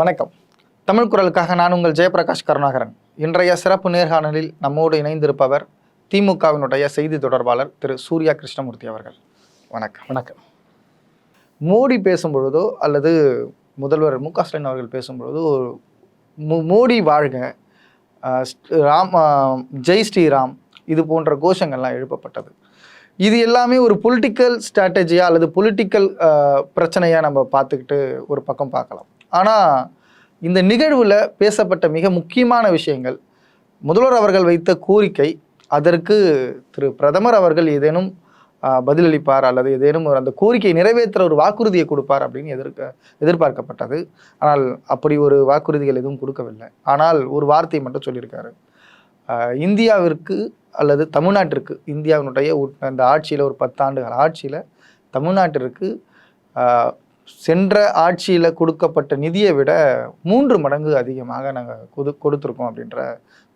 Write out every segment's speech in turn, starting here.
வணக்கம். தமிழ் குரலுக்காக நான் உங்கள் ஜெயபிரகாஷ் கருணாகரன் இன்றைய சிறப்பு நேர்காணலில் நம்மோடு இணைந்திருப்பவர் திமுகவினுடைய செய்தி தொடர்பாளர் திரு சூர்யா கிருஷ்ணமூர்த்தி அவர்கள். வணக்கம். வணக்கம். மோடி பேசும்பொழுதோ அல்லது முதல்வர் மு க ஸ்டாலின் அவர்கள் பேசும்பொழுதோ மோ மோடி வாழ்க ராம் ஜெய் ஸ்ரீராம் இது போன்ற கோஷங்கள்லாம் எழுப்பப்பட்டது. இது எல்லாமே ஒரு பொலிட்டிக்கல் ஸ்ட்ராட்டஜியா அல்லது பொலிட்டிக்கல் பிரச்சனையா நம்ம பார்த்துக்கிட்டு ஒரு பக்கம் பார்க்கலாம். ஆனால் இந்த நிகழ்வில் பேசப்பட்ட மிக முக்கியமான விஷயங்கள். முதல்வர் அவர்கள் வைத்த கோரிக்கை அதற்கு திரு பிரதமர் அவர்கள் ஏதேனும் பதிலளிப்பார் அல்லது ஏதேனும் ஒரு அந்த கோரிக்கையை நிறைவேற்ற ஒரு வாக்குறுதியை கொடுப்பார் அப்படின்னு எதிர்க்க எதிர்பார்க்கப்பட்டது. ஆனால் அப்படி ஒரு வாக்குறுதிகள் எதுவும் கொடுக்கவில்லை. ஆனால் ஒரு வார்த்தை மட்டும் சொல்லியிருக்காரு. இந்தியாவிற்கு அல்லது தமிழ்நாட்டிற்கு இந்தியாவினுடைய உட்- அந்த ஆட்சியில் ஒரு பத்தாண்டுகள் ஆட்சியில் தமிழ்நாட்டிற்கு சென்ற ஆட்சியில் கொடுக்கப்பட்ட நிதியை விட மூன்று மடங்கு அதிகமாக நாங்கள் கொடு கொடுத்துருக்கோம் அப்படின்ற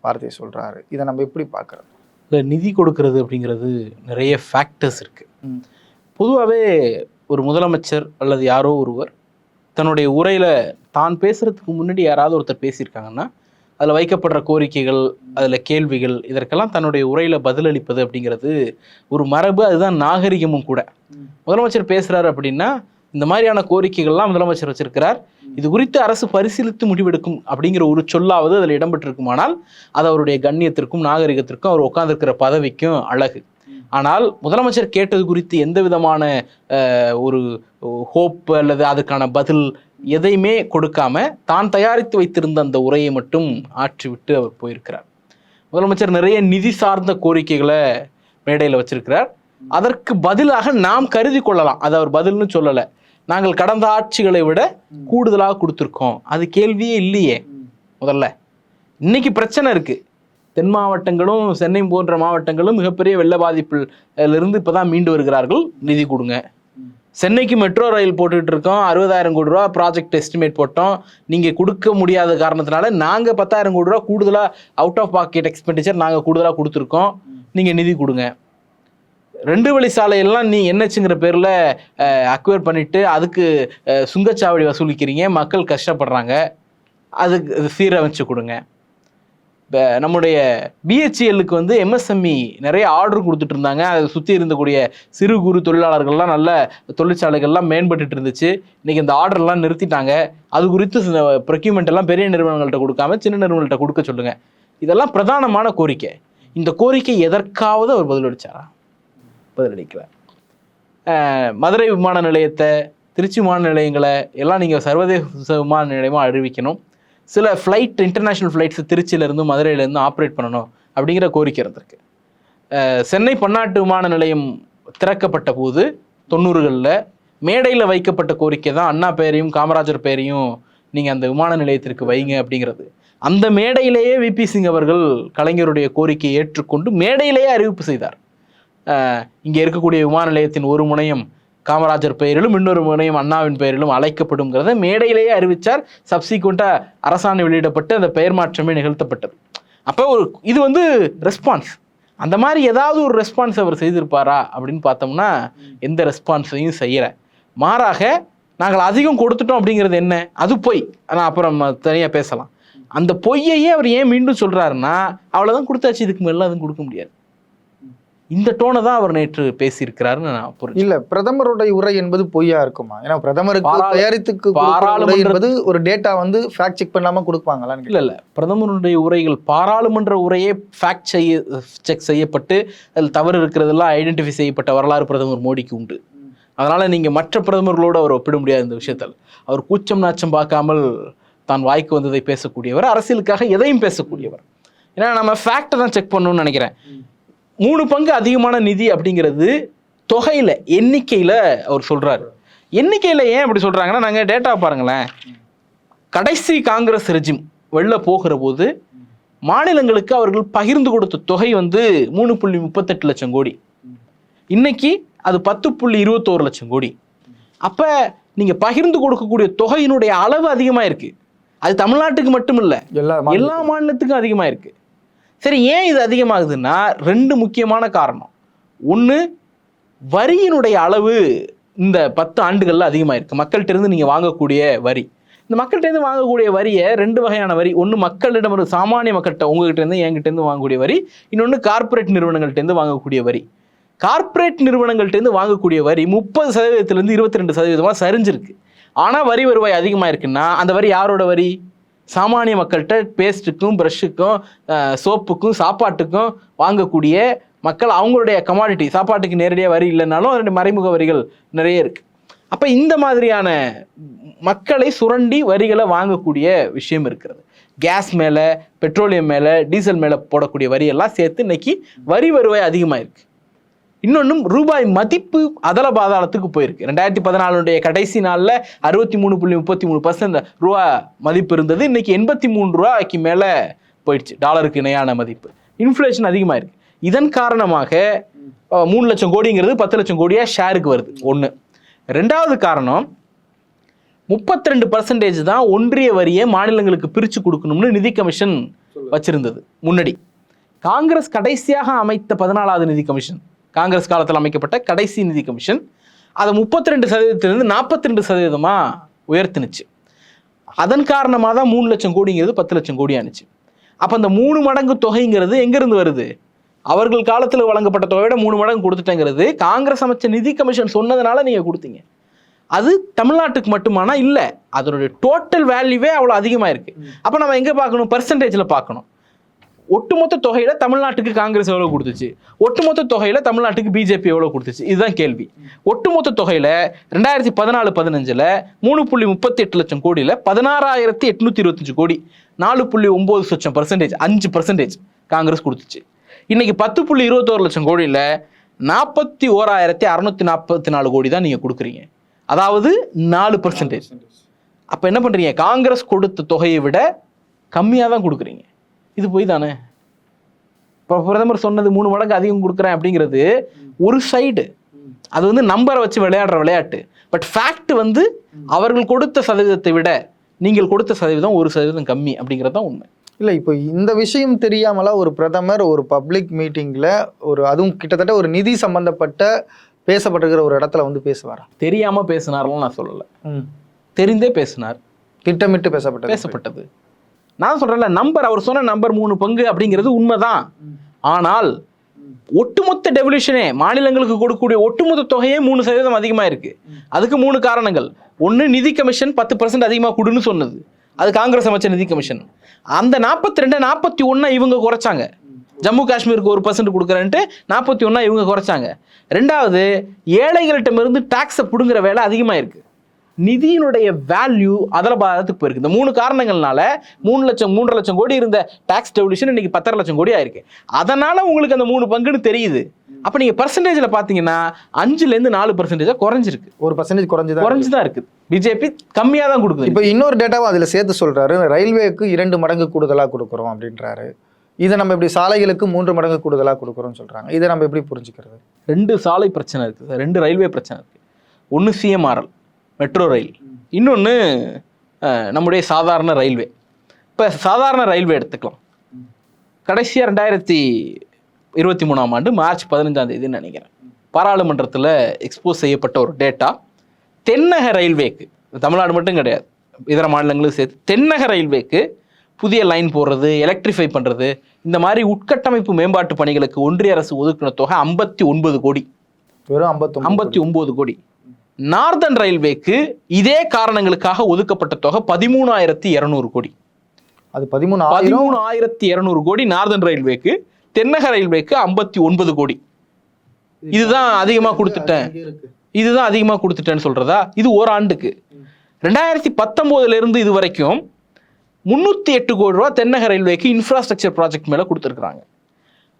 வார்த்தையை சொல்கிறாரு இதை நம்ம எப்படி பார்க்குறோம் இல்லை நிதி கொடுக்கறது அப்படிங்கிறது நிறைய ஃபேக்டர்ஸ் இருக்கு ம். பொதுவாகவே ஒரு முதலமைச்சர் அல்லது யாரோ ஒருவர் தன்னுடைய உரையில் தான் பேசுறதுக்கு முன்னாடி யாராவது ஒருத்தர் பேசியிருக்காங்கன்னா அதில் வைக்கப்படுற கோரிக்கைகள் அதில் கேள்விகள் இதற்கெல்லாம் தன்னுடைய உரையில் பதிலளிப்பது அப்படிங்கிறது ஒரு மரபு அதுதான் நாகரிகமும் கூட. முதலமைச்சர் பேசுகிறாரு அப்படின்னா இந்த மாதிரியான கோரிக்கைகள்லாம் முதலமைச்சர் வச்சிருக்கிறார். இது குறித்து அரசு பரிசீலித்து முடிவெடுக்கும் அப்படிங்கிற ஒரு சொல்லாவது அதில் இடம்பெற்றிருக்குமானால் அது அவருடைய கண்ணியத்திற்கும் நாகரிகத்திற்கும் அவர் உட்கார்ந்துருக்கிற பதவிக்கும் அழகு. ஆனால் முதலமைச்சர் கேட்டது குறித்து எந்த விதமான ஒரு ஹோப் அல்லது அதுக்கான பதில் எதையுமே கொடுக்காம தான் தயாரித்து வைத்திருந்த அந்த உரையை மட்டும் ஆற்றிவிட்டு அவர் போயிருக்கிறார். முதலமைச்சர் நிறைய நிதி சார்ந்த கோரிக்கைகளை மேடையில் வச்சிருக்கிறார். அதற்கு பதிலாக நாம் கருதி கொள்ளலாம். அது அவர் பதில்னு சொல்லலை. நாங்கள் கடந்த ஆட்சிகளை விட கூடுதலாக கொடுத்துருக்கோம். அது கேள்வியே இல்லையே முதல்ல. இன்னைக்கு பிரச்சனை இருக்கு. தென் மாவட்டங்களும் சென்னை போன்ற மாவட்டங்களும் மிகப்பெரிய வெள்ள பாதிப்பில் இருந்து இப்பதான் மீண்டு வருகிறார்கள். நிதி கொடுங்க. சென்னைக்கு மெட்ரோ ரயில் போட்டுட்டு இருக்கோம். அறுபதாயிரம் கோடி ரூபா ப்ராஜெக்ட் எஸ்டிமேட் போட்டோம். நீங்க கொடுக்க முடியாத காரணத்தினால நாங்க பத்தாயிரம் கோடி ரூபா கூடுதலா அவுட் ஆஃப் பாக்கெட் எக்ஸ்பெண்டிச்சர் நாங்க கூடுதலா கொடுத்துருக்கோம். நீங்க நிதி கொடுங்க. ரெண்டு வழி சாலையெல்லாம் நீ என்னச்சுங்கிற பேரில் அக்வேர் பண்ணிவிட்டு அதுக்கு சுங்கச்சாவடி வசூலிக்கிறீங்க மக்கள் கஷ்டப்படுறாங்க. அதுக்கு சீரமைச்சு கொடுங்க. இப்போ நம்முடைய பிஹெச்எல்லுக்கு வந்து எம்எஸ்எம்இ நிறைய ஆர்டர் கொடுத்துட்டு இருந்தாங்க. அதை சுற்றி இருந்தக்கூடிய சிறு குறு தொழிலாளர்கள்லாம் நல்ல தொழிற்சாலைகள்லாம் மேம்பட்டுட்டு இருந்துச்சு. இன்றைக்கி இந்த ஆர்டர்லாம் நிறுத்திட்டாங்க. அது குறித்து ப்ரொக்யூமெண்ட் எல்லாம் பெரிய நிறுவனங்கள்கிட்ட கொடுக்காம சின்ன நிறுவனங்கள்ட்ட கொடுக்க சொல்லுங்கள் இதெல்லாம் பிரதானமான கோரிக்கை. இந்த கோரிக்கை எதற்காவது அவர் பதிலளிச்சாரா? பதிலளிக்கிறேன் மதுரை விமான நிலையத்தை திருச்சி விமான நிலையங்களை எல்லாம் நீங்கள் சர்வதேச விமான நிலையமாக அறிவிக்கணும். சில ஃப்ளைட் இன்டர்நேஷ்னல் ஃப்ளைட்ஸ் திருச்சியிலேருந்து மதுரையிலேருந்து ஆப்ரேட் பண்ணணும் அப்படிங்கிற கோரிக்கை இருந்திருக்கு. சென்னை பன்னாட்டு விமான நிலையம் திறக்கப்பட்ட போது தொண்ணூறுகளில் மேடையில் வைக்கப்பட்ட கோரிக்கை தான் அண்ணா பெயரையும் காமராஜர் பெயரையும் நீங்கள் அந்த விமான நிலையத்திற்கு வைங்க அப்படிங்கிறது. அந்த மேடையிலேயே விபி சிங் அவர்கள் கலைஞருடைய கோரிக்கையை ஏற்றுக்கொண்டு மேடையிலேயே அறிவிப்பு செய்தார். இங்கே இருக்கக்கூடிய விமான நிலையத்தின் ஒரு முனையம் காமராஜர் பெயரிலும் இன்னொரு முனையம் அண்ணாவின் பெயரிலும் அழைக்கப்படுங்கிறத மேடையிலேயே அறிவித்தார் சப்சீக்வெண்ட்டாக அரசாணை வெளியிடப்பட்டு அந்த பெயர் மாற்றமே நிகழ்த்தப்பட்டது. அப்போ ஒரு இது வந்து ரெஸ்பான்ஸ் அந்த மாதிரி ஏதாவது ஒரு ரெஸ்பான்ஸ் அவர் செய்திருப்பாரா அப்படின்னு பார்த்தோம்னா எந்த ரெஸ்பான்ஸையும் செய்யல. மாறாக நாங்கள் அதிகம் கொடுத்துட்டோம் அப்படிங்கிறது என்ன? அது பொய். ஆனால் அப்புறம் தனியாக பேசலாம். அந்த பொய்யையே அவர் ஏன் மீண்டும் சொல்கிறாருன்னா அவ்வளோதான் கொடுத்தாச்சு இதுக்கு மேலே அதுவும் கொடுக்க முடியாது. இந்த டோனை தான் அவர் நேற்று பேசியிருக்கிறாருன்னு நான் புரிஞ்சு இல்ல பிரதமருடைய உரை என்பது பொய்யா இருக்குமா? ஏன்னா பிரதமருக்கு தயாரித்துக்கு என்பது ஒரு டேட்டா வந்து ஃபேக்ட் செக் பண்ணாம கொடுப்பாங்களான்னு இல்ல இல்ல. பிரதமருடைய உரைகள் பாராளுமன்ற உரையே ஃபேக்ட் செய்ய செக் செய்யப்பட்டு அதில் தவறு இருக்கிறதெல்லாம் ஐடென்டிஃபை செய்யப்பட்ட வரலாறு பிரதமர் மோடிக்கு உண்டு. அதனால நீங்க மற்ற பிரதமர்களோடு அவர் ஒப்பிட முடியாது இந்த விஷயத்தில். அவர் கூச்சம் நாச்சம் பார்க்காமல் தான் வாய்க்கு வந்ததை பேசக்கூடியவர் அரசியலுக்காக எதையும் பேசக்கூடியவர். ஏன்னா நம்ம ஃபேக்டை தான் செக் பண்ணணும்னு நினைக்கிறேன். மூணு பங்கு அதிகமான நிதி அப்படிங்கிறது தொகையில எண்ணிக்கையில அவர் சொல்றாரு. எண்ணிக்கையில ஏன் அப்படி சொல்றாங்கன்னா நாங்க டேட்டா பாருங்களேன். கடைசி காங்கிரஸ் ரெஜிம் வெளில போகிற போது மாநிலங்களுக்கு அவர்கள் பகிர்ந்து கொடுத்த தொகை வந்து மூணு புள்ளி முப்பத்தெட்டு லட்சம் கோடி. இன்னைக்கு அது பத்து புள்ளி இருபத்தோரு லட்சம் கோடி. அப்ப நீங்க பகிர்ந்து கொடுக்கக்கூடிய தொகையினுடைய அளவு அதிகமா இருக்கு அது தமிழ்நாட்டுக்கு மட்டும் இல்ல எல்லா எல்லா மாநிலத்துக்கும் அதிகமா இருக்கு சரி ஏன் இது அதிகமாகுதுன்னா ரெண்டு முக்கியமான காரணம். ஒன்று வரியினுடைய அளவு இந்த பத்து ஆண்டுகளில் அதிகமாயிருக்கு. மக்கள்கிட்டருந்து நீங்கள் வாங்கக்கூடிய வரி. இந்த மக்கள்கிட்டேருந்து வாங்கக்கூடிய வரியை ரெண்டு வகையான வரி. ஒன்று மக்களிடம் ஒரு சாமானிய மக்கள்கிட்ட உங்ககிட்டேருந்து என்கிட்டருந்து வாங்கக்கூடிய வரி. இன்னொன்று கார்ப்பரேட் நிறுவனங்கள்ட்டேருந்து வாங்கக்கூடிய வரி. கார்ப்பரேட் நிறுவனங்கள்ட்டேருந்து வாங்கக்கூடிய வரி முப்பது சதவீதத்துலேருந்து இருபத்தி ரெண்டு சதவீதமாக சரிஞ்சிருக்கு. ஆனால் வரி வருவாய் அதிகமாக இருக்குன்னா அந்த வரி யாரோட வரி? சாமானிய மக்கள்கிட்ட பேஸ்ட்டுக்கும் ப்ரஷ்ஷுக்கும் சோப்புக்கும் சாப்பாட்டுக்கும் வாங்கக்கூடிய மக்கள் அவங்களுடைய கமாடிட்டி சாப்பாட்டுக்கு நேரடியாக வரி இல்லைனாலும் அதனுடைய மறைமுக வரிகள் நிறைய இருக்குது அப்போ இந்த மாதிரியான மக்களை சுரண்டி வரிகளை வாங்கக்கூடிய விஷயம் இருக்கிறது. கேஸ் மேலே பெட்ரோலியம் மேலே டீசல் மேலே போடக்கூடிய வரியெல்லாம் சேர்த்து இன்னைக்கு வரி வருவாய் அதிகமாக இருக்குது இன்னொன்றும் ரூபாய் மதிப்பு அதல பாதாளத்துக்கு போயிருக்கு. ரெண்டாயிரத்தி பதினாலுடைய கடைசி நாளில் அறுபத்தி மூணு புள்ளி முப்பத்தி மூணு பர்சன்ட் ரூபா மதிப்பு இருந்தது. இன்னைக்கு எண்பத்தி மூணு ரூபாய்க்கு மேலே போயிடுச்சு. டாலருக்கு இணையான மதிப்பு. இன்ஃப்ளேஷன் அதிகமாக இருக்கு இதன் காரணமாக மூணு லட்சம் கோடிங்கிறது பத்து லட்சம் கோடியா ஷேருக்கு வருது. ஒன்று ரெண்டாவது காரணம் முப்பத்தி ரெண்டு பர்சன்டேஜ் தான் ஒன்றிய வரியை மாநிலங்களுக்கு பிரித்து கொடுக்கணும்னு நிதி கமிஷன் வச்சிருந்தது. முன்னாடி. காங்கிரஸ் கடைசியாக அமைத்த பதினாலாவது நிதி கமிஷன். காங்கிரஸ் காலத்தில் அமைக்கப்பட்ட கடைசி நிதி கமிஷன் அதை முப்பத்தி ரெண்டு சதவீதத்திலிருந்து நாற்பத்தி ரெண்டு சதவீதமாக உயர்த்தினுச்சு. அதன் காரணமாக தான் மூணு லட்சம் கோடிங்கிறது பத்து லட்சம் கோடி ஆனுச்சு. அப்போ அந்த மூணு மடங்கு தொகைங்கிறது எங்கேருந்து வருது? அவர்கள் காலத்தில் வழங்கப்பட்ட தொகையோட மூணு மடங்கு கொடுத்துட்டேங்கிறது காங்கிரஸ் அமைச்ச நிதி கமிஷன் சொன்னதுனால நீங்கள் கொடுத்தீங்க. அது தமிழ்நாட்டுக்கு மட்டுமானா இல்லை அதனுடைய டோட்டல் வேல்யூவே அவ்வளோ அதிகமாக இருக்குது அப்போ நம்ம எங்கே பார்க்கணும்? பர்சன்டேஜில் பார்க்கணும். ஒட்டுமொத்த தொகையில தமிழ்நாட்டுக்கு காங்கிரஸ் எவ்வளவு கொடுத்துச்சு? ஒட்டுமொத்த தொகையில தமிழ்நாட்டுக்கு பிஜேபி எவ்வளவு கொடுத்துச்சு? இதுதான் கேள்வி. ஒட்டுமொத்த தொகையில ரெண்டாயிரத்தி பதினாலு பதினஞ்சுல மூணு புள்ளி முப்பத்தி எட்டு லட்சம் கோடியில பதினாறாயிரத்தி எட்நூத்தி இருபத்தஞ்சு கோடி. நாலு புள்ளி ஒன்பது லட்சம் பர்சன்டேஜ் அஞ்சு பர்சன்டேஜ் காங்கிரஸ் கொடுத்துச்சு. இன்னைக்கு பத்து புள்ளி இருபத்தோரு லட்சம் கோடியில நாற்பத்தி ஓராயிரத்தி அறுநூத்தி நாற்பத்தி நாலு கோடி தான் நீங்க கொடுக்குறீங்க. அதாவது நாலு பர்சன்டேஜ் அப்போ என்ன பண்ணுறீங்க காங்கிரஸ் கொடுத்த தொகையை விட கம்மியாக தான் கொடுக்குறீங்க. இது போய் தானே? இப்போ பிரதமர் சொன்னது மூணு மடங்கு அதிகம் கொடுக்குறேன் அப்படிங்கிறது ஒரு சைடு அது வந்து நம்பரை வச்சு விளையாடுற விளையாட்டு. பட் ஃபேக்ட் வந்து அவர்கள் கொடுத்த சதவீதத்தை விட நீங்கள் கொடுத்த சதவீதம் ஒரு சதவீதம் கம்மி அப்படிங்கிறது தான் உண்மை. இல்லை இப்போ இந்த விஷயம் தெரியாமலா ஒரு பிரதமர் ஒரு பப்ளிக் மீட்டிங்கில் ஒரு அதுவும் கிட்டத்தட்ட ஒரு நிதி சம்பந்தப்பட்ட பேசப்பட்டிருக்கிற ஒரு இடத்துல வந்து பேசுவாரா? தெரியாம பேசினார்லாம் நான் சொல்லலை. தெரிந்தே பேசினார். திட்டமிட்டு பேசப்பட்டது. பேசப்பட்டது. நான் சொல்றேன்ல நம்பர் அவர் சொன்ன நம்பர் மூணு பங்கு அப்படிங்கிறது உண்மைதான். ஆனால் ஒட்டுமொத்த டெவல்யூஷனே மாநிலங்களுக்கு கொடுக்கக்கூடிய ஒட்டுமொத்த தொகையே மூணு சதவீதம் அதிகமாக இருக்கு அதுக்கு மூணு காரணங்கள். ஒன்று நிதி கமிஷன் பத்து பர்சன்ட் அதிகமாக கொடுன்னு சொன்னது. அது காங்கிரஸ் அமைச்ச நிதி கமிஷன். அந்த நாற்பத்தி ரெண்டு நாற்பத்தி ஒன்றை இவங்க குறைச்சாங்க. ஜம்மு காஷ்மீருக்கு ஒரு பர்சன்ட் கொடுக்குறேன்ட்டு நாற்பத்தி ஒன்றா இவங்க குறைச்சாங்க. ரெண்டாவது ஏழைகளிடமிருந்து டேக்ஸை பிடுங்குற வேலை அதிகமாக இருக்குது நிதியினுடைய வேல்யூ அதில் பாதத்துக்கு போயிருக்கு. இந்த மூணு காரணங்கள்னால மூணு லட்சம் மூன்றரை லட்சம் கோடி இருந்த டாக்ஸ் டெவல்யூஷன் இன்னைக்கு பத்தரை லட்சம் கோடி ஆயிருக்கு. அதனால உங்களுக்கு அந்த மூணு பங்குன்னு தெரியுது. அப்போ நீங்கள் பர்சன்டேஜில் பார்த்தீங்கன்னா அஞ்சுலேருந்து நாலு பர்சன்டேஜாக குறைஞ்சிருக்கு. ஒரு பர்சன்டேஜ் குறைஞ்சுதான் குறைஞ்சு தான் இருக்குது பிஜேபி கம்மியாக தான் கொடுக்குது. இப்போ இன்னொரு டேட்டாவும் அதில் சேர்த்து சொல்றாரு. ரயில்வேக்கு இரண்டு மடங்கு கூடுதலாக கொடுக்குறோம் அப்படின்றாரு. இதை நம்ம இப்படி சாலைகளுக்கு மூன்று மடங்கு கூடுதலாக கொடுக்குறோம்னு சொல்றாங்க. இதை நம்ம எப்படி புரிஞ்சுக்கிறது? ரெண்டு சாலை பிரச்சனை இருக்குது ரெண்டு ரயில்வே பிரச்சனை இருக்குது ஒன்று சிஎம்ஆர்எல் மெட்ரோ ரயில். இன்னொன்று நம்முடைய சாதாரண ரயில்வே. இப்போ சாதாரண ரயில்வே எடுத்துக்கலாம். கடைசியாக ரெண்டாயிரத்தி இருபத்தி மூணாம் ஆண்டு மார்ச் பதினஞ்சாம் தேதின்னு நினைக்கிறேன். பாராளுமன்றத்தில் எக்ஸ்போஸ் செய்யப்பட்ட ஒரு டேட்டா தென்னக ரயில்வேக்கு தமிழ்நாடு மட்டும் கிடையாது இதர மாநிலங்களும் சேர்த்து தென்னக ரயில்வேக்கு புதிய லைன் போடுறது எலக்ட்ரிஃபை பண்ணுறது இந்த மாதிரி உட்கட்டமைப்பு மேம்பாட்டு பணிகளுக்கு ஒன்றிய அரசு ஒதுக்கின தொகை ஐம்பத்தி ஒன்பது கோடி. வெறும் ஐம்பத்தி ஐம்பத்தி ஒன்பது கோடி. நார்தன் ரயில்வேக்கு இதே காரணங்களுக்காக ஒதுக்கப்பட்ட தொகை பதிமூணாயிரத்தி இரநூறு கோடி. அது பதிமூணு பதிமூணு ஆயிரத்தி இரநூறு கோடி நார்தன் ரயில்வேக்கு தென்னக ரயில்வேக்கு ஐம்பத்தி ஒன்பது கோடி. இதுதான் அதிகமாக கொடுத்துட்டேன். இதுதான் அதிகமாக கொடுத்துட்டேன்னு சொல்றதா? இது ஓராண்டுக்கு. ரெண்டாயிரத்தி பத்தொம்போதுல இருந்து இது வரைக்கும் முந்நூற்றி எட்டு கோடி ரூபா தென்னக ரயில்வேக்கு இன்ஃப்ராஸ்ட்ரக்சர் ப்ராஜெக்ட் மேலே கொடுத்துருக்குறாங்க.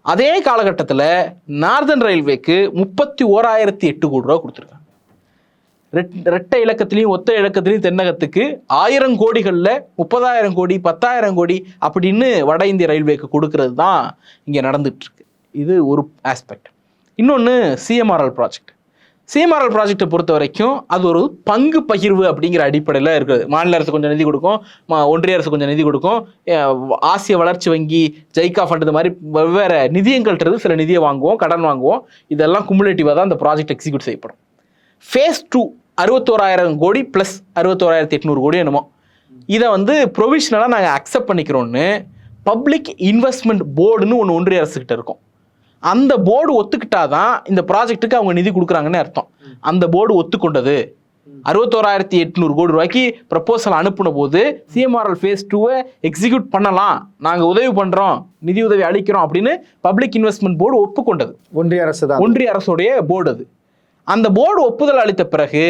அதே காலகட்டத்தில் நார்தன் ரயில்வேக்கு முப்பத்தி ஓராயிரத்தி எட்டு கோடி ரூபா கொடுத்துருக்காங்க. ரெட்டை இலக்கத்திலையும் ஒத்த இலக்கத்திலையும் தென்னகத்துக்கு ஆயிரம் கோடிகளில் முப்பதாயிரம் கோடி பத்தாயிரம் கோடி அப்படின்னு வட இந்திய ரயில்வேக்கு கொடுக்கறது தான் இங்கே நடந்துகிட்ருக்கு இது ஒரு ஆஸ்பெக்ட் இன்னொன்று சிஎம்ஆர்எல் ப்ராஜெக்ட் சிஎம்ஆர்எல் ப்ராஜெக்ட்டை பொறுத்த வரைக்கும் அது ஒரு பங்கு பகிர்வு அப்படிங்கிற அடிப்படையில் இருக்குது. மாநில அரசு கொஞ்சம் நிதி கொடுக்கும் மா- ஒன்றிய அரசு கொஞ்சம் நிதி கொடுக்கும். ஆசிய வளர்ச்சி வங்கி ஜைகா ஃபண்ட் இந்த மாதிரி வெவ்வேறு நிதியங்கள்ன்றது சில நிதியை வாங்குவோம் கடன் வாங்குவோம். இதெல்லாம் குமுலேட்டிவாக தான் அந்த ப்ராஜெக்ட் எக்ஸிக்யூட் செய்யப்படும். ஃபேஸ் டூ அறுபத்தோராயிரம் கோடி ப்ளஸ் அறுபத்தோராயிரத்தி எட்நூறு கோடி என்னமோ. இதை வந்து ப்ரொவிஷனலாக நாங்கள் அக்செப்ட் பண்ணிக்கிறோன்னு பப்ளிக் இன்வெஸ்ட்மெண்ட் போர்டுன்னு ஒன்று ஒன்றிய அரசுக்கிட்ட இருக்கும். அந்த போர்டு ஒத்துக்கிட்டாதான் இந்த ப்ராஜெக்ட்டுக்கு அவங்க நிதி கொடுக்குறாங்கன்னு அர்த்தம். அந்த போர்டு ஒத்துக்கொண்டது. அறுபத்தோராயிரத்தி எட்நூறு கோடி ரூபாய்க்கு ப்ரப்போசல் அனுப்புன போது சிஎம்ஆர்எல் ஃபேஸ் டூவை எக்ஸிக்யூட் பண்ணலாம். நாங்கள் உதவி பண்ணுறோம் நிதி உதவி அளிக்கிறோம் அப்படின்னு பப்ளிக் இன்வெஸ்ட்மெண்ட் போர்டு ஒப்புக்கொண்டது. ஒன்றிய அரசு தான் ஒன்றிய அரசுடைய போர்டு அது. அந்த போர்டு ஒப்புதல் அளித்த பிறகு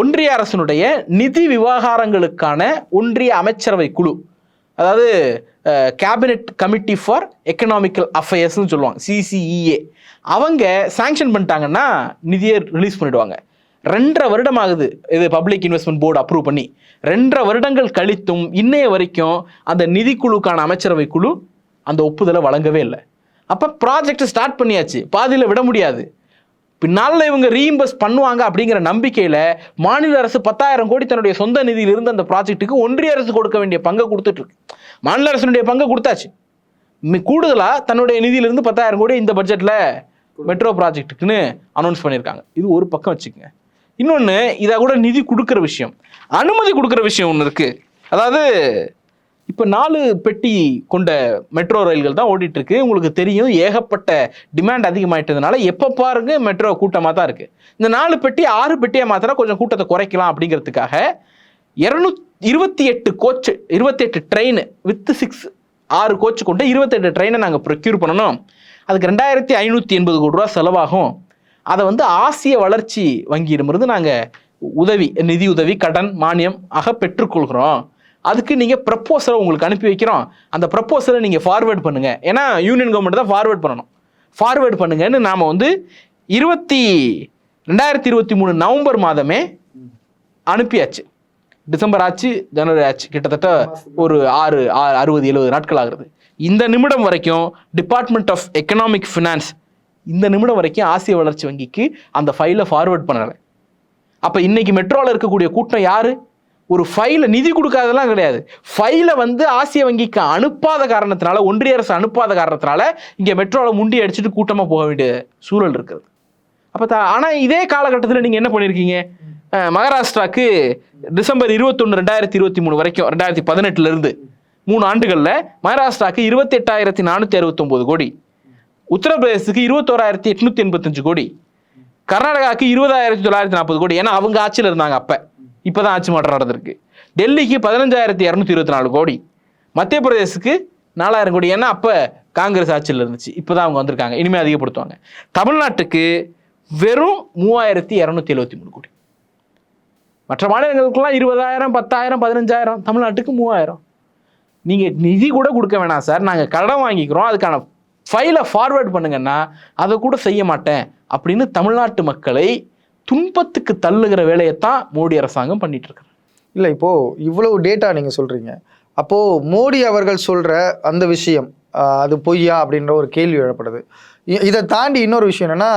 ஒன்றிய அரசினுடைய நிதி விவகாரங்களுக்கான ஒன்றிய அமைச்சரவை குழு அதாவது கேபினெட் கமிட்டி ஃபார் எக்கனாமிக்கல் அஃபேர்ஸ்னு சொல்லுவாங்க சிசிஇஏ அவங்க சாங்ஷன் பண்ணிட்டாங்கன்னா நிதியை ரிலீஸ் பண்ணிடுவாங்க. ரெண்டரை வருடம் ஆகுது இது பப்ளிக் இன்வெஸ்ட்மெண்ட் போர்டு அப்ரூவ் பண்ணி. ரெண்டரை வருடங்கள் கழித்தும் இன்னைய வரைக்கும் அந்த நிதிக்குழுக்கான அமைச்சரவை குழு அந்த ஒப்புதலை வழங்கவே இல்லை. அப்போ ப்ராஜெக்ட் ஸ்டார்ட் பண்ணியாச்சு. பாதியில் விட முடியாது. பின்னால் இவங்க ரீஇம்பர்ஸ் பண்ணுவாங்க அப்படிங்கிற நம்பிக்கையில் மாநில அரசு பத்தாயிரம் கோடி தன்னுடைய சொந்த நிதியில் இருந்து அந்த ப்ராஜெக்ட்டுக்கு ஒன்றிய அரசு கொடுக்க வேண்டிய பங்கை கொடுத்துட்ருக்கு மாநில அரசினுடைய பங்கை கொடுத்தாச்சு. கூடுதலாக தன்னுடைய நிதியிலிருந்து பத்தாயிரம் கோடி இந்த பட்ஜெட்டில் மெட்ரோ ப்ராஜெக்ட்டுக்குன்னு அனௌன்ஸ் பண்ணியிருக்காங்க. இது ஒரு பக்கம் வச்சுக்கோங்க. இன்னொன்று இதை கூட நிதி கொடுக்குற விஷயம். அனுமதி கொடுக்குற விஷயம் ஒன்று இருக்குது அதாவது இப்போ நாலு பெட்டி கொண்ட மெட்ரோ ரயில்கள் தான் ஓடிட்டு இருக்கு உங்களுக்கு தெரியும் ஏகப்பட்ட டிமாண்ட் அதிகமாயிட்டதுனால எப்போ பாருங்க மெட்ரோ கூட்டமாக தான் இருக்கு. இந்த நாலு பெட்டி ஆறு பெட்டியை மாத்திரம் கொஞ்சம் கூட்டத்தை குறைக்கலாம் அப்படிங்கிறதுக்காக இரநூத் இருபத்தி எட்டு கோச் இருபத்தி எட்டு ட்ரெயின் வித் சிக்ஸ் ஆறு கோச் கொண்ட இருபத்தெட்டு ட்ரெயினை நாங்கள் ப்ரொக்யூர் பண்ணணும். அதுக்கு ரெண்டாயிரத்தி ஐநூற்றி எண்பது கோடி ரூபா செலவாகும். அதை வந்து ஆசிய வளர்ச்சி வங்கியிடமிருந்து நாங்கள் உதவி நிதி உதவி கடன் மானியம் ஆக பெற்றுக்கொள்கிறோம். அதுக்கு நீங்கள் ப்ரப்போசலை உங்களுக்கு அனுப்பி வைக்கிறோம். அந்த ப்ரப்போசலை நீங்கள் ஃபார்வேர்ட் பண்ணுங்கள் ஏன்னா யூனியன் கவர்மெண்ட் தான் ஃபார்வேர்ட் பண்ணணும். ஃபார்வேர்ட் பண்ணுங்கன்னு நாம் வந்து இருபத்தி ரெண்டாயிரத்தி இருபத்தி மூணு நவம்பர் மாதமே அனுப்பியாச்சு. டிசம்பர் ஆச்சு ஜனவரி ஆச்சு. கிட்டத்தட்ட ஒரு ஆறு ஆறு அறுபது எழுபது நாட்கள் ஆகுறது. இந்த நிமிடம் வரைக்கும் டிபார்ட்மெண்ட் ஆஃப் எக்கனாமிக் ஃபினான்ஸ் இந்த நிமிடம் வரைக்கும் ஆசிய வளர்ச்சி வங்கிக்கு அந்த ஃபைலை ஃபார்வேர்ட் பண்ணலை. அப்போ இன்னைக்கு மெட்ரோவில் இருக்கக்கூடிய கூட்டம் யாரு? ஒரு ஃபைலை நிதி கொடுக்காதெல்லாம் கிடையாது. ஃபைலை வந்து ஆசிய வங்கிக்கு அனுப்பாத காரணத்தினால ஒன்றிய அரசு அனுப்பாத காரணத்தினால இங்கே மெட்ரோவில் முண்டி அடிச்சுட்டு கூட்டமாக போக வேண்டிய சூழல் இருக்குது. அப்போ த ஆனால் இதே காலகட்டத்தில் நீங்கள் என்ன பண்ணியிருக்கீங்க மகாராஷ்டிராக்கு டிசம்பர் இருபத்தொன்று ரெண்டாயிரத்தி இருபத்தி மூணு வரைக்கும் ரெண்டாயிரத்தி பதினெட்டுலேருந்து மூணு ஆண்டுகளில் மகாராஷ்டிராக்கு இருபத்தி எட்டாயிரத்தி நானூற்றி அறுபத்தொம்போது கோடி. உத்தரப்பிரதேசத்துக்கு இருபத்தோராயிரத்தி எட்நூற்றி எண்பத்தஞ்சு கோடி. கர்நாடகாவுக்கு இருபதாயிரத்தி தொள்ளாயிரத்தி நாற்பது கோடி. ஏன்னா அவங்க ஆட்சியில் இருந்தாங்க அப்போ. இப்போ தான் ஆட்சி மாற்றம் நடந்திருக்கு. டெல்லிக்கு பதினஞ்சாயிரத்தி இரநூத்தி இருபத்தி நாலு கோடி. மத்திய பிரதேசுக்கு நாலாயிரம் கோடி. ஏன்னா அப்போ காங்கிரஸ் ஆட்சியில் இருந்துச்சு. இப்போ தான் அவங்க வந்திருக்காங்க. இனிமேல் அதிகப்படுத்துவாங்க. தமிழ்நாட்டுக்கு வெறும் மூவாயிரத்தி இரநூத்தி எழுபத்தி மூணு கோடி. மற்ற மாநிலங்களுக்கெல்லாம் இருபதாயிரம் பத்தாயிரம் பதினஞ்சாயிரம். தமிழ்நாட்டுக்கு மூவாயிரம். நீங்கள் நிதி கூட கொடுக்க வேணாம் சார். நாங்கள் கடன் வாங்கிக்கிறோம். அதுக்கான ஃபைலை ஃபார்வேர்ட் பண்ணுங்கன்னா அதை கூட செய்ய மாட்டேன் அப்படின்னு தமிழ்நாட்டு மக்களை துன்பத்துக்கு தள்ளுகிற வேலையைத்தான் மோடி அரசாங்கம் பண்ணிட்டு இருக்காங்க இல்லை இப்போ இவ்வளவு டேட்டா நீங்க சொல்றீங்க. அப்போ மோடி அவர்கள் சொல்ற அந்த விஷயம் அது பொய்யா அப்படின்ற ஒரு கேள்வி எழப்படுது இதை தாண்டி இன்னொரு விஷயம் என்னன்னா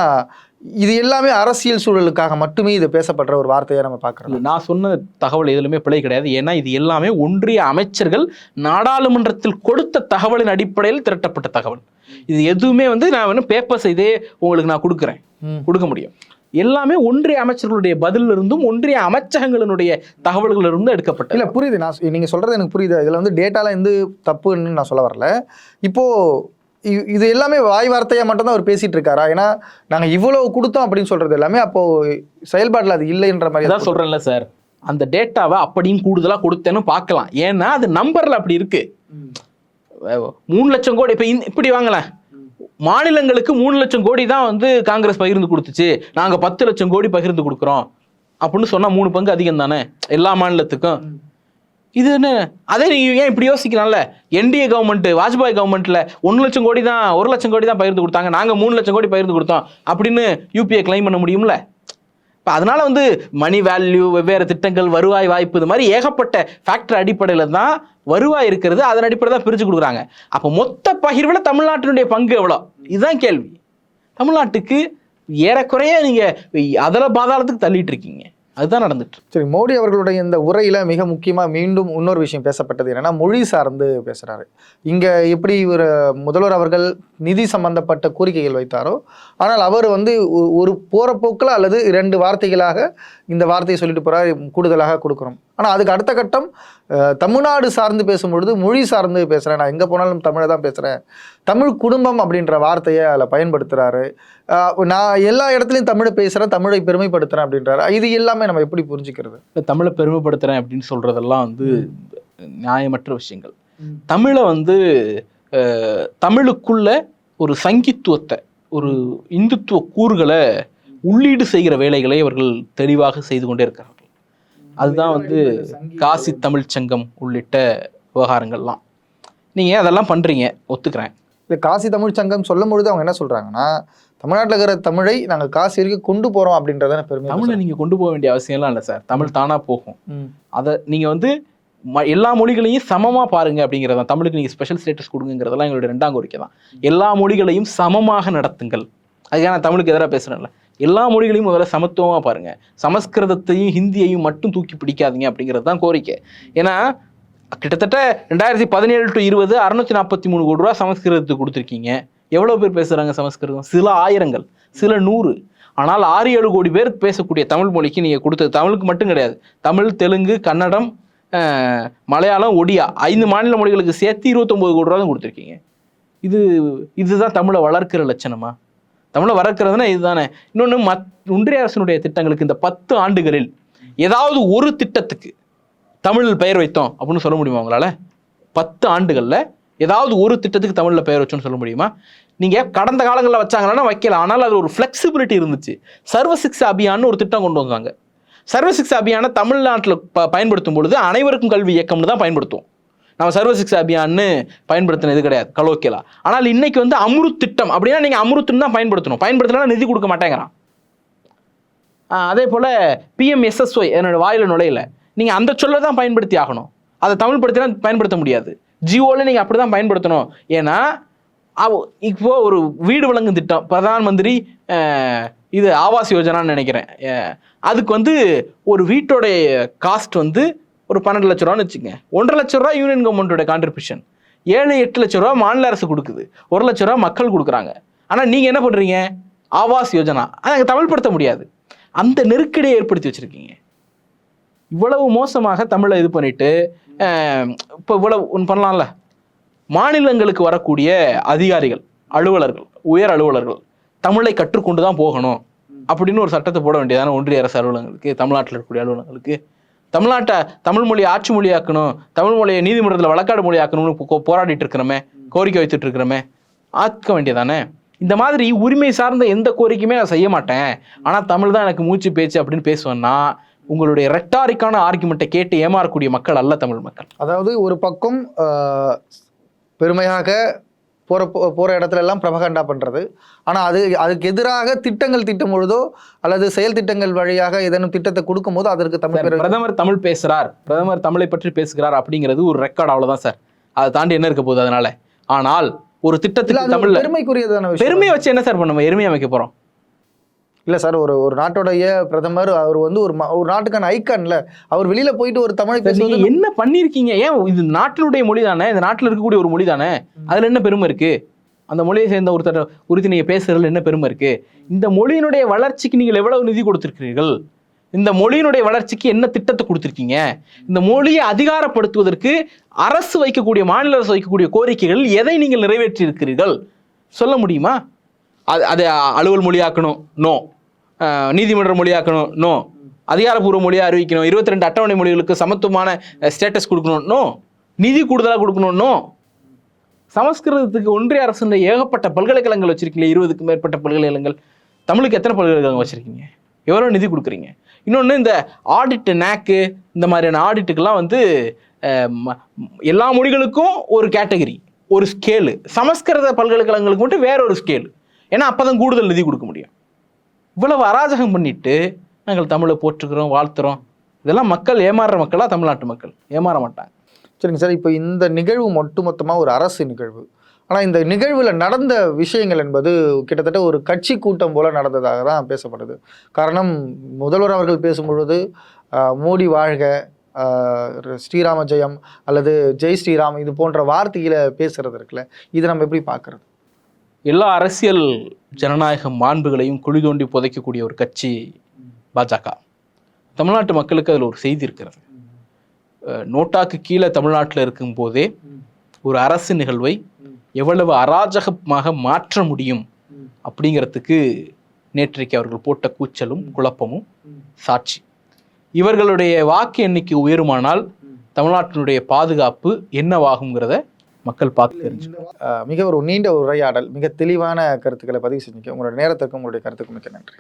இது எல்லாமே அரசியல் சூழலுக்காக மட்டுமே இது பேசப்படுற ஒரு வார்த்தையை நம்ம பார்க்குறோம் நான் சொன்ன தகவல் எதுலுமே பிழை கிடையாது. ஏன்னா இது எல்லாமே ஒன்றிய அமைச்சர்கள் நாடாளுமன்றத்தில் கொடுத்த தகவலின் அடிப்படையில் திரட்டப்பட்ட தகவல். இது எதுவுமே வந்து நான் வேணும் பேப்பர்ஸ் இதே உங்களுக்கு நான் கொடுக்குறேன். கொடுக்க முடியும். எல்லாமே ஒன்றிய அமைச்சர்களுடைய பதிலில் இருந்தும் ஒன்றிய அமைச்சகங்களினுடைய தகவல்கள் இருந்தும் எடுக்கப்பட்டது. இல்லை புரியுது. நான் சொ- நீங்க சொல்றது எனக்கு புரியுது. இதில் வந்து டேட்டால இருந்து தப்புன்னு நான் சொல்ல வரல. இப்போ இ- இது எல்லாமே வாய் வார்த்தையா மட்டும்தான் அவர் பேசிட்டு இருக்காரா? ஏன்னா நாங்க இவ்வளவு கொடுத்தோம் அப்படின்னு சொல்றது எல்லாமே அப்போ செயல்பாட்டில் அது இல்லைன்ற மாதிரி அதான் சொல்றேன்ல சார். அந்த டேட்டாவை அப்படியும் கூடுதலா கொடுத்தேன்னு பார்க்கலாம். ஏன்னா அது நம்பர்ல அப்படி இருக்கு. அஹ் மூணு லட்சம் கோடி இப்போ இப்படி வாங்கலாம் மாநிலங்களுக்கு மூணு லட்சம் கோடி தான் வந்து காங்கிரஸ் பகிர்ந்து கொடுத்துச்சு. நாங்க பத்து லட்சம் கோடி பகிர்ந்து கொடுக்குறோம். அப்படின்னு சொன்னா மூணு பங்கு அதிகம் தானே? எல்லா மாநிலத்துக்கும். இது என்ன? அதே நீங்க ஏன் இப்படி யோசிக்கலாம்ல என்டிஏ கவர்மெண்ட் வாஜ்பாய் கவர்மெண்ட்ல ஒன்று லட்சம் கோடி தான் ஒரு லட்சம் கோடி தான் பகிர்ந்து கொடுத்தாங்க. நாங்க மூணு லட்சம் கோடி பகிர்ந்து கொடுத்தோம். அப்படின்னு யூபிஐ கிளைம் பண்ண முடியும்ல? இப்போ அதனால வந்து மணி வேல்யூ வெவ்வேறு திட்டங்கள் வருவாய் வாய்ப்பு இது மாதிரி ஏகப்பட்ட ஃபேக்டர் அடிப்படையில் தான் வருவாய் இருக்கிறது. அதன் அடிப்படையில் தான் பிரித்து கொடுக்குறாங்க. அப்போ மொத்த பகிர்வில் தமிழ்நாட்டினுடைய பங்கு எவ்வளோ? இதுதான் கேள்வி. தமிழ்நாட்டுக்கு ஏறக்குறைய நீங்கள் அதில் பாதாளத்துக்கு தள்ளிட்டு இருக்கீங்க. அதுதான் நடந்துட்டு. சரி மோடி அவர்களுடைய இந்த உரையில் மிக முக்கியமாக மீண்டும் இன்னொரு விஷயம் பேசப்பட்டது என்னென்னா மொழி சார்ந்து பேசுகிறாரு இங்கே எப்படி இவர் முதல்வர் அவர்கள் நிதி சம்பந்தப்பட்ட கோரிக்கைகள் வைத்தாரோ ஆனால் அவர் வந்து ஒரு போகிற போக்கில் அல்லது இரண்டு வார்த்தைகளாக இந்த வார்த்தையை சொல்லிட்டு போகிறார் கூடுதலாக கொடுக்குறோம் ஆனால் அதுக்கு அடுத்த கட்டம் தமிழ்நாடு சார்ந்து பேசும்பொழுது மொழி சார்ந்து பேசுகிறேன் நான் எங்கே போனாலும் தமிழை தான் பேசுகிறேன் தமிழ் குடும்பம் அப்படின்ற வார்த்தையை அதில் பயன்படுத்துகிறாரு நான் எல்லா இடத்துலையும் தமிழை பேசுகிறேன் தமிழை பெருமைப்படுத்துகிறேன் அப்படின்றாரு. இது எல்லாமே நம்ம எப்படி புரிஞ்சுக்கிறது? இல்ல தமிழை பெருமைப்படுத்துறேன் அப்படின்னு சொல்றதெல்லாம் வந்து நியாயமற்ற விஷயங்கள். தமிழை வந்து தமிழுக்குள்ள ஒரு சங்கித்துவத்தை ஒரு இந்துத்துவ கூறுகளை உள்ளீடு செய்கிற வேலைகளை அவர்கள் தெளிவாக செய்து கொண்டே இருக்கிறார்கள். அதுதான் வந்து காசி தமிழ்ச் சங்கம் உள்ளிட்ட விவகாரங்கள்லாம். நீங்க அதெல்லாம் பண்றீங்க? ஒத்துக்கிறேன். இந்த காசி தமிழ் சங்கம் சொல்லும் பொழுது அவங்க என்ன சொல்கிறாங்கன்னா தமிழ்நாட்டில் இருக்கிற தமிழை நாங்கள் காசி வரைக்கும் கொண்டு போகிறோம் அப்படின்றத பெருமை. தமிழை நீங்க கொண்டு போக வேண்டிய அவசியம்லாம் இல்லை சார். தமிழ் தானா போகும். அதை நீங்க வந்து ம- எல்லா மொழிகளையும் சமமா பாருங்க அப்படிங்கிறதான் தமிழுக்கு நீங்க ஸ்பெஷல் ஸ்டேட்டஸ் கொடுங்கிறதெல்லாம் எங்களுடைய ரெண்டாம் கோரிக்கை தான். எல்லா மொழிகளையும் சமமாக நடத்துங்கள். அதுக்காக நான் தமிழுக்கு எதிராக பேசுறேன்ல. எல்லா மொழிகளையும் முதல்ல சமத்துவமா பாருங்க. சமஸ்கிருதத்தையும் ஹிந்தியையும் மட்டும் தூக்கி பிடிக்காதீங்க அப்படிங்கிறது தான் கோரிக்கை. ஏன்னா கிட்டத்தட்ட ரெண்டாயிரத்தி பதினேழு டு இருபது அறுநூத்தி நாற்பத்தி மூணு கோடி ரூபா சமஸ்கிருதத்துக்கு கொடுத்துருக்கீங்க. எவ்வளோ பேர் பேசுகிறாங்க சமஸ்கிருதம்? சில ஆயிரங்கள் சில நூறு. ஆனால் ஆறு ஏழு கோடி பேர் பேசக்கூடிய தமிழ் மொழிக்கு நீங்கள் கொடுத்தது தமிழுக்கு மட்டும் கிடையாது. தமிழ் தெலுங்கு கன்னடம் மலையாளம் ஒடியா ஐந்து மாநில மொழிகளுக்கு சேர்த்து இருபத்தொம்போது கோடி ரூபா தான் கொடுத்துருக்கீங்க. இது இதுதான் தமிழை வளர்க்கிற லட்சணமா? தமிழை வளர்க்குறதுனா இதுதானே? இன்னொன்று மத் ஒன்றிய அரசினுடைய திட்டங்களுக்கு இந்த பத்து ஆண்டுகளில் ஏதாவது ஒரு திட்டத்துக்கு தமிழில் பெயர் வைத்தோம் அப்படின்னு சொல்ல முடியுமா உங்களால்? பத்து ஆண்டுகளில் ஏதாவது ஒரு திட்டத்துக்கு தமிழில் பெயர் வச்சோன்னு சொல்ல முடியுமா? நீங்கள் கடந்த காலங்களில் வச்சாங்கன்னா வைக்கல. ஆனால் அது ஒரு ஃப்ளெக்சிபிலிட்டி இருந்துச்சு. சர்வசிக்ஸ அபியான்னு ஒரு திட்டம் கொண்டு வந்தாங்க. சர்வ சிக்ஷா அபியானை தமிழ்நாட்டில் ப பயன்படுத்தும் பொழுது அனைவருக்கும் கல்வி இயக்கம்னு தான் பயன்படுத்துவோம். நம்ம சர்வ சிக்ஷா அபியான்னு பயன்படுத்தினது கிடையாது. கலோக்கியலா. ஆனால் இன்னைக்கு வந்து அம்ருத் திட்டம் அப்படின்னா நீங்கள் அம்ருத்துன்னு தான் பயன்படுத்தணும். பயன்படுத்தினா நிதி கொடுக்க மாட்டேங்கிறான். அதே போல் பிஎம்எஸ்எஸ்ஒய் என்னோட வாயில் நுழையல. நீங்கள் அந்த சொல்ல தான் பயன்படுத்தி ஆகணும். அதை தமிழ் படுத்தினா பயன்படுத்த முடியாது. ஜியோவில் நீங்கள் அப்படி தான் பயன்படுத்தணும். ஏன்னா அவ- இப்போ ஒரு வீடு வழங்கும் திட்டம் பிரதான் மந்திரி இது ஆவாஸ் யோஜனான்னு நினைக்கிறேன். அதுக்கு வந்து ஒரு வீட்டோடைய காஸ்ட் வந்து ஒரு பன்னெண்டு லட்ச ரூபான்னு வச்சுங்க ஒன்றரை லட்ச ரூபா யூனியன் கவர்மெண்ட்டோட கான்ட்ரிபியூஷன் ஏழு எட்டு லட்ச ரூபா மாநில அரசு கொடுக்குது. ஒரு லட்ச ரூபா மக்கள் கொடுக்குறாங்க. ஆனால் நீங்கள் என்ன பண்ணுறீங்க ஆவாஸ் யோஜனா. அதை தமிழ்படுத்த முடியாது. அந்த நெருக்கடியை ஏற்படுத்தி வச்சுருக்கீங்க. இவ்வளவு மோசமாக தமிழை இது பண்ணிவிட்டு இப்போ இவ்வளவு ஒன்று பண்ணலாம்ல. மாநிலங்களுக்கு வரக்கூடிய அதிகாரிகள் அலுவலர்கள் உயர் அலுவலர்கள் தமிழை கற்றுக்கொண்டு தான் போகணும் அப்படின்னு ஒரு சட்டத்தை போட வேண்டியதான ஒன்றிய அரசு அலுவலகங்களுக்கு தமிழ்நாட்டில் இருக்கக்கூடிய அலுவலகங்களுக்கு. தமிழ்நாட்டை தமிழ் மொழியை ஆட்சி மொழியாக்கணும் தமிழ் மொழியை நீதிமன்றத்தில் வழக்காடு மொழியாக்கணும்னு போராடிட்டு இருக்கிறோமே கோரிக்கை வைத்துட்டு இருக்கிறோமே ஆக்க வேண்டியதானே? இந்த மாதிரி உரிமை சார்ந்த எந்த கோரிக்கையுமே நான் செய்ய மாட்டேன். ஆனால் தமிழ் தான் எனக்கு மூச்சு பேச்சு அப்படின்னு பேசுவேன்னா உங்களுடைய ரெட்டாரிக்கான ஆர்குமெண்ட்டை கேட்டு ஏமாறக்கூடிய மக்கள் அல்ல தமிழ் மக்கள். அதாவது ஒரு பக்கம் பெருமையாக போகிற போகிற இடத்துல எல்லாம் பிரபகண்டா பண்ணுறது ஆனால் அது அதுக்கு எதிராக திட்டங்கள் திட்டம் பொழுதோ அல்லது செயல் திட்டங்கள் வழியாக ஏதேனும் திட்டத்தை கொடுக்கும்போது அதற்கு தமிழ் பிரதமர் தமிழ் பேசுறார். பிரதமர் தமிழை பற்றி பேசுகிறார் அப்படிங்கிறது ஒரு ரெக்கார்ட் அவ்வளவுதான் சார். அதை தாண்டி என்ன இருக்க போகுது அதனால? ஆனால் ஒரு ஒரு தமிழ்ல பெருமைக்குரியதான பெருமையை வச்சு என்ன சார் பண்ணுவோம்? எருமையை அமைக்க போறோம். இல்ல சார் ஒரு ஒரு நாட்டோடைய பிரதமர் அவர் வந்து ஒரு ம- ஒரு நாட்டுக்கான ஐக்கான்ல அவர் வெளியில போயிட்டு ஒரு தமிழை பேசுவது என்ன பண்ணிருக்கீங்க? ஏன் இது நாட்டினுடைய மொழி தானே? இந்த நாட்டில் இருக்கக்கூடிய ஒரு மொழி தானே? அதுல என்ன பெருமை இருக்கு? அந்த மொழியை சேர்ந்த ஒருத்தர் குறித்து நீங்க பேசுறதுல என்ன பெருமை இருக்கு? இந்த மொழியினுடைய வளர்ச்சிக்கு நீங்கள் எவ்வளவு நிதி கொடுத்திருக்கிறீர்கள்? இந்த மொழியினுடைய வளர்ச்சிக்கு என்ன திட்டத்தை கொடுத்திருக்கீங்க? இந்த மொழியை அதிகாரப்படுத்துவதற்கு அரசு வைக்கக்கூடிய மாநில அரசு வைக்கக்கூடிய கோரிக்கைகள் எதை நீங்கள் நிறைவேற்றி இருக்கிறீர்கள் சொல்ல முடியுமா? அது அதை அலுவல் மொழியாக்கணும். நோ. நீதிமன்ற மொழியாக்கணும். நோ. அதிகாரப்பூர்வ மொழியாக அறிவிக்கணும். இருபத்தி ரெண்டு அட்டவணை மொழிகளுக்கு சமத்துவமான ஸ்டேட்டஸ் கொடுக்கணும். நோ. நிதி கூடுதலாக கொடுக்கணும். நோ. சமஸ்கிருதத்துக்கு ஒன்றிய அரசுடைய ஏகப்பட்ட பல்கலைக்கழகங்கள் வச்சிருக்கீங்க இருபதுக்கும் மேற்பட்ட பல்கலைக்கழகங்கள். தமிழுக்கு எத்தனை பல்கலைக்கழகம் வச்சுருக்கீங்க? எவ்வளோ நிதி கொடுக்குறீங்க? இன்னொன்று இந்த ஆடிட் நேக்கு இந்த மாதிரியான ஆடிட்டுக்கெல்லாம் வந்து ம- எல்லா மொழிகளுக்கும் ஒரு கேட்டகரி ஒரு ஸ்கேலு சமஸ்கிருத பல்கலைக்கழகங்களுக்கு மட்டும் வேற ஒரு ஸ்கேலு ஏன்னா அப்போ தான் கூடுதல் நிதி கொடுக்க முடியும். இவ்வளவு அராஜகம் பண்ணிட்டு நாங்கள் தமிழை போற்றுக்கிறோம் வாழ்த்துறோம். இதெல்லாம் மக்கள் ஏமாறுற மக்களா? தமிழ்நாட்டு மக்கள். ஏமாற மாட்டாங்க. சரிங்க சார். இப்போ இந்த நிகழ்வு ஒட்டுமொத்தமாக ஒரு அரசு நிகழ்வு. ஆனால் இந்த நிகழ்வில் நடந்த விஷயங்கள் என்பது கிட்டத்தட்ட ஒரு கட்சி கூட்டம் போல நடந்ததாக தான் பேசப்படுது. காரணம் முதல்வர் அவர்கள் பேசும்பொழுது மோடி வாழ்க ஸ்ரீராம ஜெயம் அல்லது ஜெய் ஸ்ரீராம் இது போன்ற வார்த்தைகளை பேசுறது இருக்குல்ல. இது நம்ம எப்படி பார்க்கறது? எல்லா அரசியல் ஜனநாயக மாண்புகளையும் குழி தோண்டி புதைக்கக்கூடிய ஒரு கட்சி பாஜக. தமிழ்நாட்டு மக்களுக்கு அதில் ஒரு செய்தி இருக்கிறது. நோட்டாக்கு கீழே தமிழ்நாட்டில் இருக்கும் போதே ஒரு அரசு நிகழ்வை எவ்வளவு அராஜகமாக மாற்ற முடியும் அப்படிங்கிறதுக்கு நேற்றைக்கு அவர்கள் போட்ட கூச்சலும் குழப்பமும் சாட்சி. இவர்களுடைய வாக்கு எண்ணிக்கை உயருமானால் தமிழ்நாட்டினுடைய பாதுகாப்பு என்னவாகுங்கிறத மக்கள் பார்த்து தெரிஞ்சு மிக ஒரு நீண்ட உரையாடல் மிக தெளிவான கருத்துக்களை பதிவு செஞ்சுக்க உங்களோட நேரத்திற்கும் உங்களுடைய கருத்துக்கும் மிக்க நன்றி.